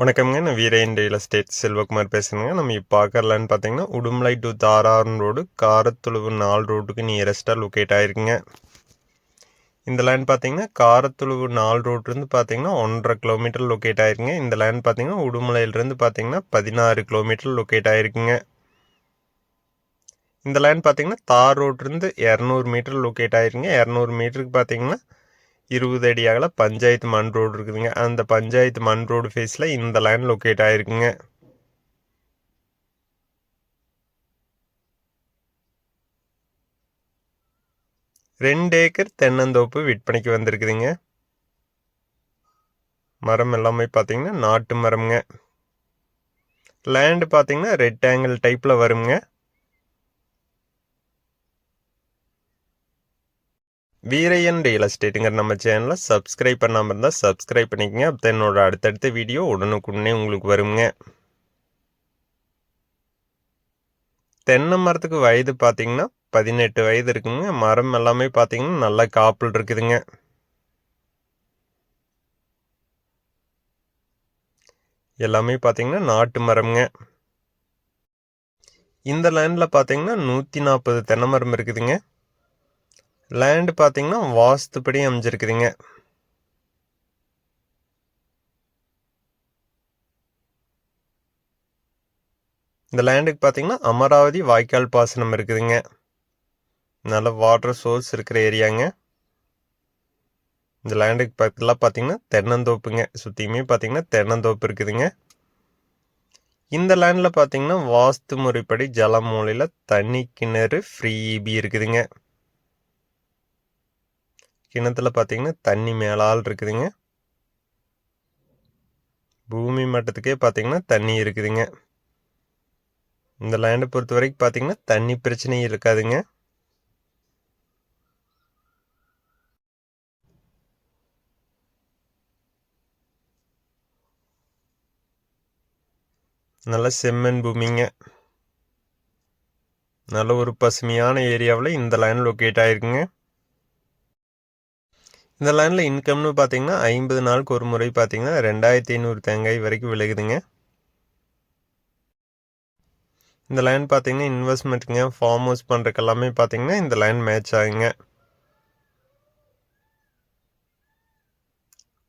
வணக்கம்ங்க. நான் வீரேன் real estate Selvakumar பேசுகிறேங்க நம்ம இப்போ பார்க்கறலான்னு பார்த்தீங்கன்னா உடுமலை டு தாராரன் ரோடு காரத்துழுவு நாலு ரோட்டுக்கு நியரஸ்ட்டாக லொக்கேட் ஆகிருக்குங்க இந்த லேண்ட் பார்த்தீங்கன்னா காரத்துழுவு நாலு ரோட்லேருந்து பார்த்தீங்கன்னா ஒன்றரை கிலோமீட்டர் லொக்கேட் ஆகிருக்குங்க இந்த லேண்ட் பார்த்தீங்கன்னா உடுமலையிலேருந்து பார்த்தீங்கன்னா பதினாறு கிலோமீட்டர் லொக்கேட் ஆயிருக்குங்க. இந்த லேண்ட் பார்த்தீங்கன்னா தார் ரோட்லேருந்து இரநூறு மீட்டர் லொக்கேட் ஆகிருக்குங்க இரநூறு மீட்டருக்கு பார்த்தீங்கன்னா இருபது அடி அகல பஞ்சாயத்து மண் ரோடு இருக்குதுங்க. அந்த பஞ்சாயத்து மண் ரோடு ஃபேஸில் இந்த லேண்ட் லொக்கேட் ஆகிருக்குங்க ரெண்டு ஏக்கர் தென்னந்தோப்பு விற்பனைக்கு வந்திருக்குதுங்க. மரம் எல்லாமே பார்த்தீங்கன்னா நாட்டு மரம்ங்க. லேண்டு பார்த்தீங்கன்னா ரெட் டைப்பில் வருங்க. வீரையன் ரியல் எஸ்டேட்டுங்கிற நம்ம சேனலை சப்ஸ்கிரைப் பண்ணாமல் இருந்தால் சப்ஸ்கிரைப் பண்ணிக்கங்க. அப்போ என்னோட அடுத்தடுத்த வீடியோ உடனுக்குடனே உங்களுக்கு வருங்க. தென்னை மரத்துக்கு வயது பார்த்தீங்கன்னா பதினெட்டு வயது இருக்குங்க. மரம் எல்லாமே பார்த்தீங்கன்னா நல்லா காப்பிள் இருக்குதுங்க. எல்லாமே பார்த்தீங்கன்னா நாட்டு மரம்ங்க. இந்த லேண்டில் பார்த்தீங்கன்னா நூற்றி நாற்பது தென்னை மரம் இருக்குதுங்க. லேண்டு பார்த்தீங்கன்னா வாஸ்துப்படி அமைஞ்சிருக்குதுங்க. இந்த லேண்டுக்கு பார்த்தீங்கன்னா அமராவதி வாய்க்கால் பாசனம் இருக்குதுங்க. நல்ல வாட்டர் சோர்ஸ் இருக்கிற ஏரியாங்க இந்த லேண்டுக்கு பக்கத்தில் பார்த்தீங்கன்னா தென்னந்தோப்புங்க. சுற்றியுமே பார்த்தீங்கன்னா தென்னந்தோப்பு இருக்குதுங்க. இந்த லேண்டில் பார்த்தீங்கன்னா வாஸ்து முறைப்படி ஜலமூலையில் தண்ணி கிணறு ஃப்ரீ இபி இருக்குதுங்க. கிணத்துல பார்த்தீங்கன்னா தண்ணி மேலால் இருக்குதுங்க. பூமி மட்டத்துக்கே பார்த்தீங்கன்னா தண்ணி இருக்குதுங்க. இந்த லேண்டை பொறுத்த வரைக்கும் பார்த்தீங்கன்னா தண்ணி பிரச்சனையும் இருக்காதுங்க. நல்ல செம்மண் பூமிங்க. நல்ல ஒரு பசுமையான ஏரியாவில் இந்த லேண்ட் லொக்கேட் ஆகிருக்குங்க இந்த லைனில் இன்கம்னு பார்த்தீங்கன்னா ஐம்பது நாளுக்கு ஒரு முறை பார்த்தீங்கன்னா ரெண்டாயிரத்தி ஐநூறு தேங்காய் வரைக்கும் விழுகுதுங்க. இந்த லைன் பார்த்தீங்கன்னா இன்வெஸ்ட்மெண்ட்டுங்க ஃபார்ம் ஹவுஸ் பண்ணுறக்கு எல்லாமே பார்த்தீங்கன்னா இந்த லைன் மேட்ச் ஆகுங்க.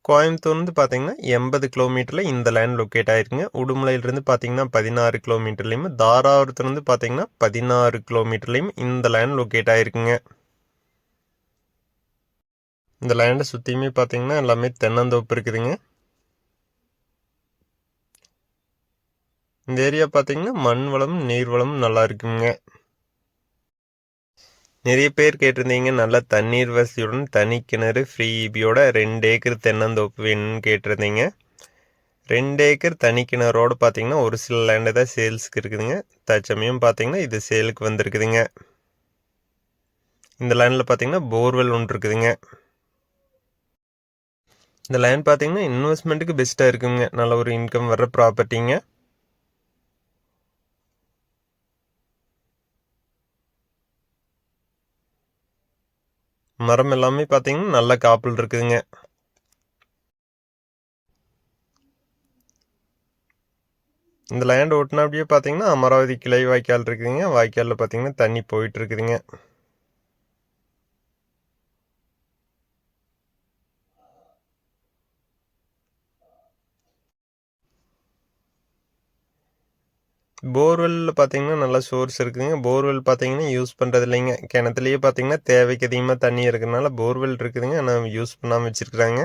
கோயம்புத்தூர்ந்து பார்த்தீங்கன்னா எண்பது கிலோமீட்டரில் இந்த லைன் லொக்கேட் ஆயிருக்குங்க. உடுமலையிலிருந்து பார்த்தீங்கன்னா பதினாறு கிலோமீட்டர்லேயும் தாராபுரத்துலேருந்து பார்த்தீங்கன்னா பதினாறு கிலோமீட்டர்லேயும் இந்த லைன் லொக்கேட் ஆயிருக்குங்க. இந்த லேண்டை சுற்றியுமே பார்த்தீங்கன்னா எல்லாமே தென்னந்தோப்பு இருக்குதுங்க. இந்த ஏரியா பார்த்தீங்கன்னா மண் வளம் நீர் வளம் நல்லா இருக்குங்க. நிறைய பேர் கேட்டிருந்தீங்க நல்ல தண்ணீர் வசதியுடன் தனி கிணறு ஃப்ரீ இபியோட ரெண்டு ஏக்கர் தென்னந்தோப்பு வேணும்னு கேட்டிருந்தீங்க. ரெண்டு ஏக்கர் தனி கிணறோடு பார்த்தீங்கன்னா ஒரு சில லேண்டு தான் சேல்ஸுக்கு இருக்குதுங்க. தற்சமயம் பார்த்தீங்கன்னா இது சேலுக்கு வந்திருக்குதுங்க. இந்த லேண்டில் பார்த்தீங்கன்னா போர்வெல் ஒன்று இருக்குதுங்க. இந்த லேண்ட் பார்த்தீங்கன்னா இன்வெஸ்ட்மெண்ட்டுக்கு பெஸ்ட்டாக இருக்குங்க. நல்ல ஒரு இன்கம் வர்ற ப்ராப்பர்ட்டிங்க மரம் எல்லாமே பார்த்தீங்கன்னா நல்ல காப்பிள் இருக்குதுங்க. இந்த லேண்ட் ஓட்டினா அப்படியே பார்த்தீங்கன்னா அமராவதி கிளை வாய்க்கால் இருக்குதுங்க. வாய்க்காலில் பார்த்தீங்கன்னா தண்ணி போயிட்டு இருக்குதுங்க. போர்வெல்லில் பார்த்தீங்கன்னா நல்லா சோர்ஸ் இருக்குதுங்க. போர்வெல் பார்த்தீங்கன்னா யூஸ் பண்ணுறது இல்லைங்க. கிணத்துலையே பார்த்தீங்கன்னா தேவைக்கு அதிகமாக தண்ணி இருக்கிறதுனால போர்வெல் இருக்குதுங்க. ஆனால் யூஸ் பண்ணாமல் வச்சுருக்குறாங்க.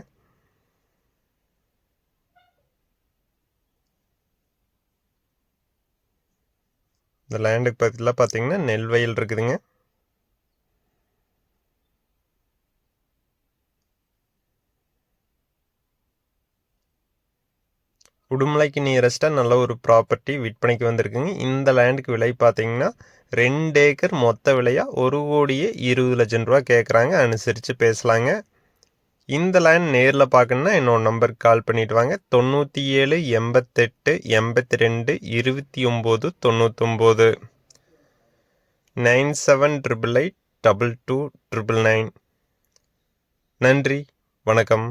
இந்த லேண்டுக்கு பக்கத்தில் பார்த்தீங்கன்னா நெல் வயல் இருக்குதுங்க. உடுமலைக்கு நியரஸ்ட்டாக நல்ல ஒரு ப்ராப்பர்ட்டி விற்பனைக்கு வந்திருக்குங்க. இந்த லேண்டுக்கு விலை பார்த்தீங்கன்னா ரெண்டு ஏக்கர் மொத்த விலையாக ஒரு கோடியே இருபது லட்சம் ரூபா கேட்குறாங்க அனுசரித்து பேசலாங்க. இந்த லேண்ட் நேரில் பார்க்கணுன்னா என்னோட நம்பருக்கு கால் பண்ணிவிட்டு வாங்க. தொண்ணூற்றி ஏழு எண்பத்தெட்டு எண்பத்தி ரெண்டு இருபத்தி ஒம்பது தொண்ணூத்தொம்பது. Nine seven triple eight double two triple nine. நன்றி. வணக்கம்.